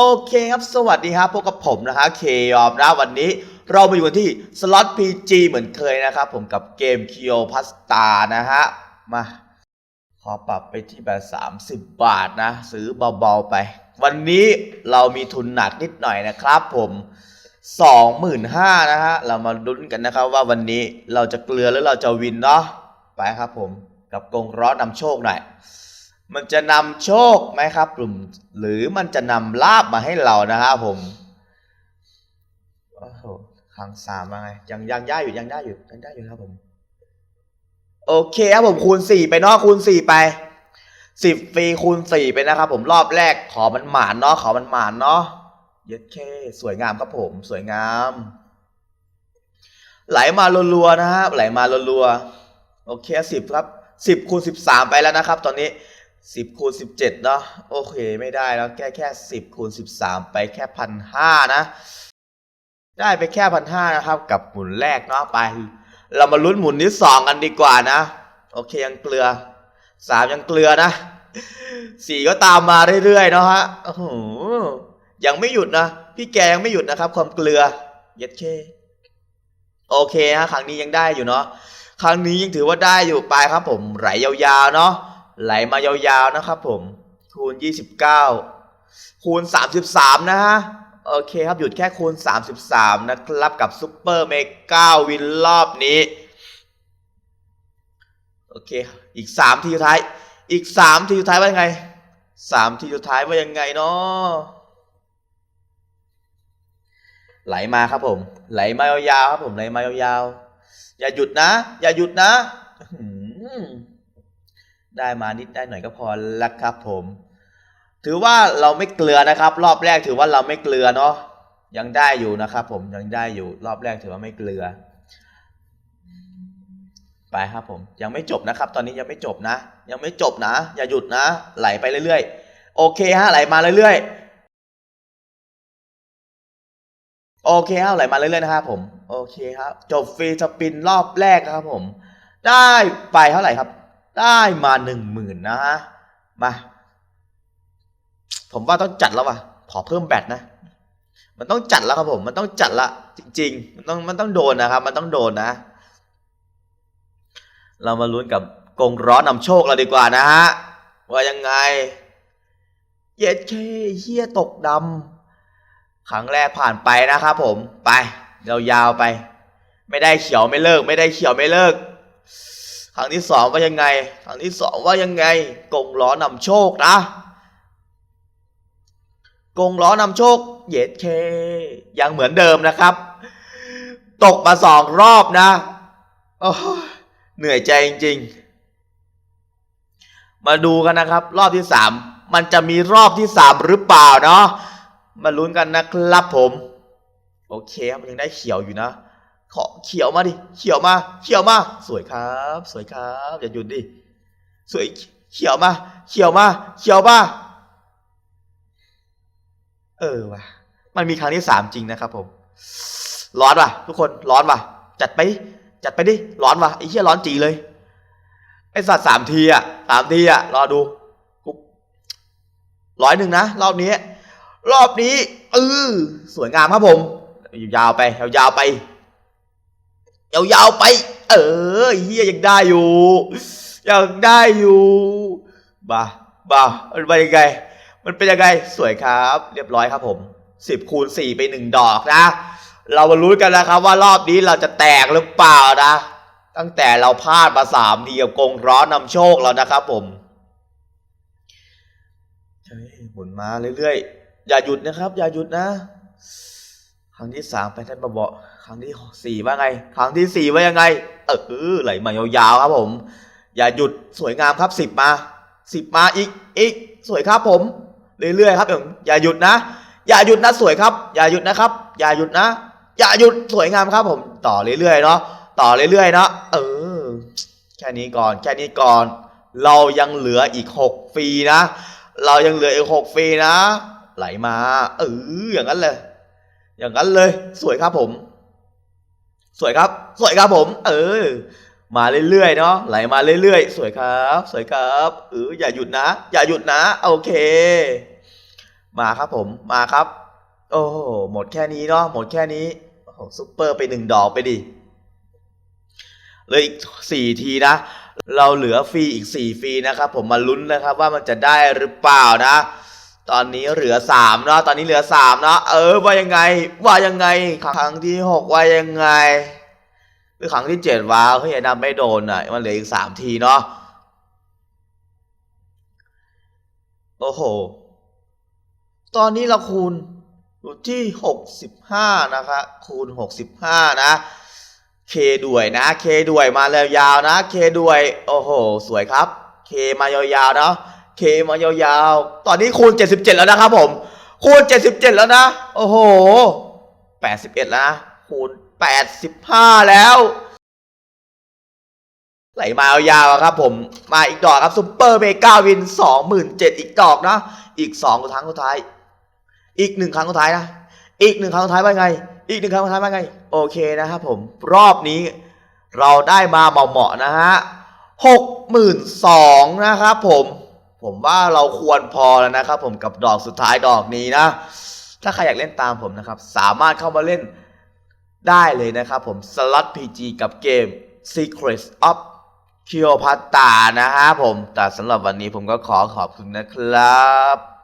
โอเคครับ สวัสดีครับพบกับผมนะฮะเคยอมนะวันนี้เรามาอยู่กันที่สล็อต PG เหมือนเคยนะครับ ผมกับเกม k ีโอพาสตานะฮะ มา ขอปรับไปที่แบบ 30 บาทนะ ซื้อเบาๆไป วันนี้เรามีทุนหนักนิดหน่อยนะครับผม25,000นะฮะ เรามาลุ้นกันนะครับว่าวันนี้เราจะเกลือหรือเราจะวินเนาะไปครับผมกับกงร้อนนำโชคหน่อย มันจะนำโชคไหมครับกลุ่มหรือมันจะนำลาบมาให้เรานะครับผมโอ้โหครั้งสามว่าไงยังยังได้อยู่ยังได้อยู่ยังได้อยู่ครับผม โอเคครับผมคูณสี่ไปเนาะคูณสี่ไปสิบฟรีคูณสี่ไปนะครับ ผมรอบแรกขอมันหมานเนาะขอมันหมานเนาะเย็ดเคสวยงามครับผม สวยงาม ไหลมารัวๆนะฮะไหลมารัวๆโอเคสิบครับสิบคูณสิบสามไปแล้วนะครับ ตอนนี้ สิบคูณสิบเจ็ดเนาะโอเคไม่ได้แล้วแค่แค่สิบคูณสิบสามไปแค่พันห้านะ ได้ไปแค่พันห้านะครับ กับหมุนแรกเนาะไป เรามาลุ้นหมุนที่สองกันดีกว่านะ โอเคยังเกลือสามยังเกลือนะสี่ก็ตามมาเรื่อยๆเนาะฮะโอ้โหยังไม่หยุดนะ พี่แกยังไม่หยุดนะครับ ความเกลือเย็ดเคโอเคฮะครั้งนี้ยังได้อยู่เนาะครั้งนี้ยังถือว่าได้อยู่ไปครับผมไหลยาวๆเนาะ ไหลมายาวๆนะครับผม คูณ 29 คูณ 33 นะฮะ โอเคครับหยุดแค่คูณ 33 นะครับ กับซุปเปอร์เมกาวินรอบนี้ โอเค อีก 3 ทีสุดท้าย อีก 3 ทีสุดท้ายว่ายังไง 3 ทีสุดท้ายว่ายังไงเนาะไหลมาครับผม ไหลมายาวๆครับผมไหลมายาวๆอย่าหยุดนะ อย่าหยุดนะ ได้มานิดได้หน่อยก็พอแล้วครับผม ถือว่าเราไม่เกลือนะครับ รอบแรกถือว่าเราไม่เกลือเนาะยังได้อยู่นะครับ ผมยังได้อยู่รอบแรกถือว่าไม่เกลือ ไปครับผม ยังไม่จบนะครับ ตอนนี้ยังไม่จบนะ ยังไม่จบนะ อย่าหยุดนะ ไหลไปเรื่อยๆ โอเคฮะไหลมาเรื่อยๆโอเคครับไหลมาเรื่อยๆนะครับผมโอเคครับ จบฟรีสปินรอบแรกครับผม ได้ไปเท่าไหร่ครับ ได้มาหนึ่งหมื่นนะฮะมาผมว่าต้องจัดแล้วว่ะขอเพิ่มแบตนะ มันต้องจัดแล้วครับผม มันต้องจัดละจริง ๆ มันต้องมันต้องโดนนะครับ มันต้องโดนนะ เรามาลุ้นกับกงร้อนนำโชคเราดีกว่านะฮะว่ายังไง เย็ดเคเฮียตกดำครั้งแรกผ่านไปนะครับผมไปยาวๆไป ไม่ได้เขียวไม่เลิก ไม่ได้เขียวไม่เลิก ครั้งที่สองว่ายังไงครั้งที่สองว่ายังไง กงล้อนำโชคนะ กงล้อนำโชค เย็ดเค ยังเหมือนเดิมนะครับ ตกมาสองรอบนะเหนื่อยใจจริงๆ มาดูกันนะครับ รอบที่สามมันจะมีรอบที่สามหรือเปล่าเนาะ มาลุ้นกันนะครับผม โอเคครับมันยังได้เขียวอยู่นะ ขอเขียวมาดิ เขียวมา เขียวมา สวยครับ สวยครับ อย่าหยุดดิ สวย เขียวมา เขียวมา เขียวมา เออว่ะ มันมีครั้งที่สามจริงนะครับผม ร้อนว่ะ ทุกคน ร้อนว่ะ จัดไป จัดไปดิ ร้อนว่ะ ไอ้เหี้ยร้อนจีเลย ไอ้สัตว์สามทีอะสามทีอะ รอดูกูร้อยหนึ่งนะ รอบนี้ รอบนี้ เออสวยงามครับผม ยาวไป ยาวๆไป ยาวๆไป เออเฮียยังได้อยู่ยังได้อยู่บ้าบ้ามันเป็นยังไง มันเป็นยังไงสวยครับ เรียบร้อยครับผมสิบคูณสี่ไปหนึ่งดอกนะ เรามาลุ้นกันนะครับว่ารอบนี้เราจะแตกหรือเปล่านะ ตั้งแต่เราพลาดมาสามทีกับกงร้อนนำโชคแล้วนะครับผมหมุนมาเรื่อยๆ อย่าหยุดนะครับ อย่าหยุดนะ ครั้งที่สามไปท่านมาบอกครั้งที่สี่ว่าไง ครั้งที่สี่ว่ายังไง เออไหลมายาวๆครับผม อย่าหยุดสวยงามครับสิบมาสิบมาอีกอีกสวยครับผม เรื่อยๆครับอย่าหยุดนะ อย่าหยุดนะสวยครับ อย่าหยุดนะครับ อย่าหยุดนะ อย่าหยุดสวยงามครับผม ต่อเรื่อยๆเนาะต่อเรื่อยๆเนาะเออแค่นี้ก่อนแค่นี้ก่อน เรายังเหลืออีกหกฟรีนะ เรายังเหลืออีกหกฟรีนะ ไหลมาเอออย่างนั้นเลย อย่างนั้นเลย สวยครับผม สวยครับ สวยครับผม เออ มาเรื่อยๆเนาะไหลมาเรื่อยๆ สวยครับ สวยครับเอออย่าหยุดนะ อย่าหยุดนะ โอเค มาครับผมมาครับ โอ้หมดแค่นี้เนาะหมดแค่นี้โอ้โหซุปเปอร์ไปหนึ่งดอกไปดิเลยอีกสี่ทีนะ เราเหลือฟรีอีกสี่ฟรีนะครับ ผมมาลุ้นนะครับ ว่ามันจะได้หรือเปล่านะ ตอนนี้เหลือสามเนาะตอนนี้เหลือสามเนาะเออว่ายังไง ว่ายังไงครั้งที่หกว่ายังไงหรือครั้งที่เจ็ดวะเฮ้ยไอ้ดำไม่โดนอะมันเหลืออีกสามทีเนาะโอ้โห ตอนนี้เราคูณอยู่ที่หกสิบห้านะคะคูณหกสิบห้านะเคด้วยนะเคด้วยมาแล้วยาวนะเคด้วย โอ้โห สวยครับ เคมายาวๆเนาะ เคมายาวๆ ตอนนี้คูณ 77 แล้วนะครับผม คูณ 77 แล้วนะ โอ้โห 81 แล้วนะ คูณ 85 แล้ว ไหลมายาวๆอะครับผม มาอีกดอกครับซุปเปอร์เมกาวิน 27,000 อีกดอกนะ อีก2ครั้งสุดท้าย อีกหนึ่งครั้งสุดท้ายนะ อีกหนึ่งครั้งสุดท้ายว่าไง อีกหนึ่งครั้งสุดท้ายว่าไง โอเคนะครับผม รอบนี้เราได้มาเหมาะๆนะฮะหกหมื่นสองนะครับผม ผมว่าเราควรพอแล้วนะครับผมกับดอกสุดท้ายดอกนี้นะ ถ้าใครอยากเล่นตามผมนะครับ สามารถเข้ามาเล่นได้เลยนะครับผมสล็อต PG กับเกม Secrets of Cleopatra นะฮะผม แต่สำหรับวันนี้ผมก็ขอขอบคุณนะครับ